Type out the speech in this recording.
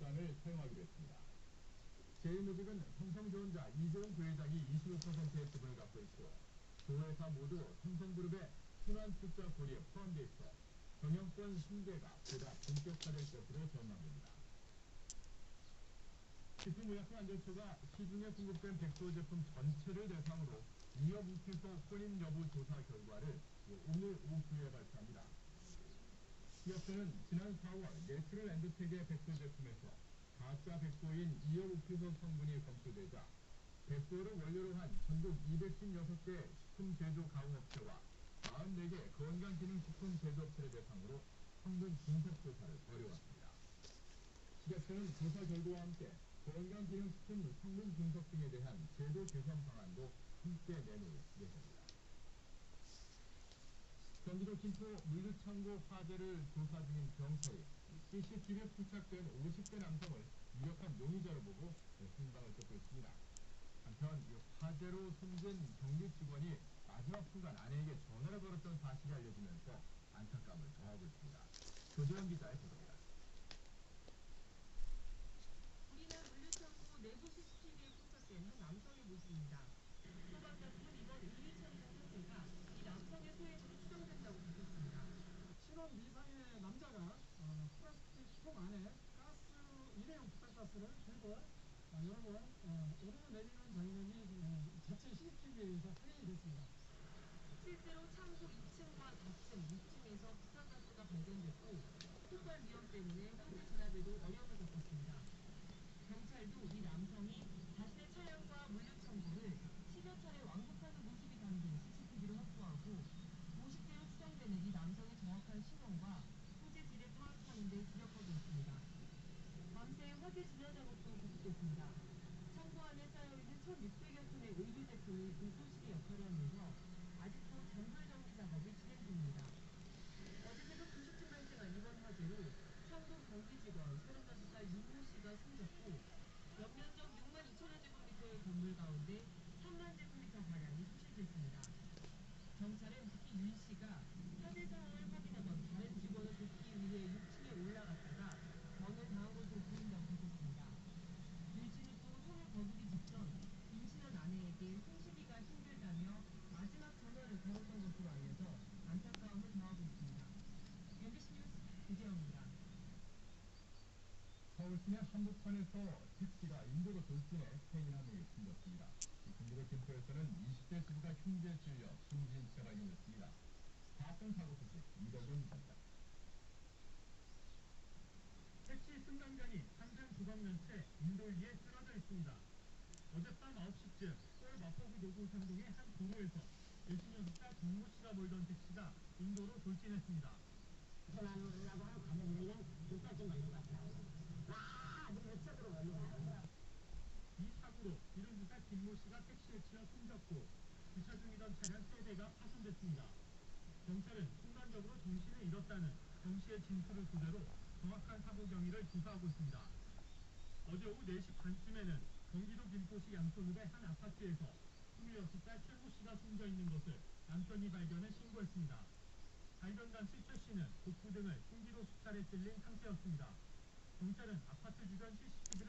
수단을 사용하기로 했습니다. 제1모직은 삼성전자 이재용 부회장이 25%의 지분을 갖고 있고 두 회사 모두 삼성그룹의 순환 투자 권리에 포함되어 있어 경영권 승계가 보다 본격화될 것으로 전망됩니다. 식품의약품안전처가 시중에 공급된 백도 제품 전체를 대상으로 위협 우피소 혼인 여부 조사 결과를 오늘 오후에 발표합니다. 기업체는 지난 4월 내추럴 앤드텍의 백도 제품에서 가짜 백도인 이어 우피소 성분이 검출되자 백도를 원료로 한 전국 256개 식품 제조 가공업체와 44개 건강기능식품 제조업체를 대상으로 성분 분석 조사를 벌여왔습니다. 기업체는 조사 결과와 함께 건강기능식품 성분 분석 등에 대한 제도 개선 방안도 함께 내놓을 예정입니다. 경기도 김포 물류창고 화재를 조사 중인 경찰이 CCTV에 포착된 50대 남성을 유력한 용의자로 보고 순방을 쫓고 있습니다. 한편 이 화재로 숨진 경비 직원이 마지막 순간 아내에게 전화를 걸었던 사실이 알려지면서 안타까움을 더하고 있습니다. 조재원 기자의 보도입니다. 우리는 물류창고 내부 CCTV에 포착된 한 남성의 모습입니다. 소방당국은 이번 물류창고 화재가 이 남성의 소행으로 추정된다고 밝혔습니다. 실온 미상의 남자가 어, 플라스틱 통 안에 가스 일회용 부탄 들고 어, 여러분 어, 오르고 내리는 장면이 어, 자체 CCTV에서 확인이 됐습니다. 실제로 창고 2층과 4층, 6층에서 부산가스가 발견됐고 폭발 위험 때문에 화재 진압에도 어려움을 겪었습니다. 경찰도 이 남성이 자신의 차량과 물류창고를 10여 차례 왕복하는 모습이 담긴 CCTV를 확보하고 50대로 추정되는 이 남성의 정확한 신원과 소재지를 파악하는 데 주력하고 있습니다. 밤새 화재 진화 작업도 계속됐습니다. 창고 안에 쌓여있는 1,600여 톤의 오일 제품이 불쏘시개 역할을 하면서 아직도 잔불 정리 작업이 진행 중입니다. 어제 새벽 2시쯤 발생한 이번 화재로 창동 경비 직원 35살 윤모 씨가 숨졌고 연면적 6만 2천여 제곱미터의 건물 가운데 3만 제곱미터 가량이 소실됐습니다. 경찰은 특히 윤 씨가 화재 상황을 확인하던 다른 직원을 돕기 위해 6층에 올라갔다가 전을 당한 것으로 보인다고 밝혔습니다. 윤 씨는 또 손을 거두기 직전 임신한 아내에게 숨쉬기가 힘들다며 마지막 전화를 걸었던 것으로 알려져 안타까움을 더하고 있습니다. MBC 뉴스 고재영입니다. 서울 시내 한복판에서 택시가 인도로 돌진해 행인 한 명이 숨졌습니다. 이 경기도 김포에서는 20대 주부가 흉기에 찔려 숨진 채 발견됐습니다. 사건 사고 소식 이덕은 기자. 택시 승강장이 한강 조각면체 인돌리에 쓰러져 있습니다. 어젯밤 9시쯤 서울 마포구 노구 상동의 한 도로에서 66살 정모 씨가 몰던 택시가 인도로 돌진했습니다. 전화하려고 하고 가는데는 눈까지 멀리 갔더라고. 와, 눈을 쪽으로 멀리 가더라고. 이 사고로 72살 김모 씨가 택시에 치여 숨졌고 주차 중이던 차량 3대가 파손됐습니다. 경찰은 순간적으로 정신을 잃었다는 정 씨의 진술을 토대로 정확한 사고 경위를 조사하고 있습니다. 어제 오후 4시 반쯤에는 경기도 김포시 양촌읍의 한 아파트에서 26살 최모 씨가 숨져 있는 것을 남편이 발견해 신고했습니다. 발견 당시 최 씨는 복부 등을 흉기로 수차례 찔린 상태였습니다. 경찰은 아파트 주변 CCTV를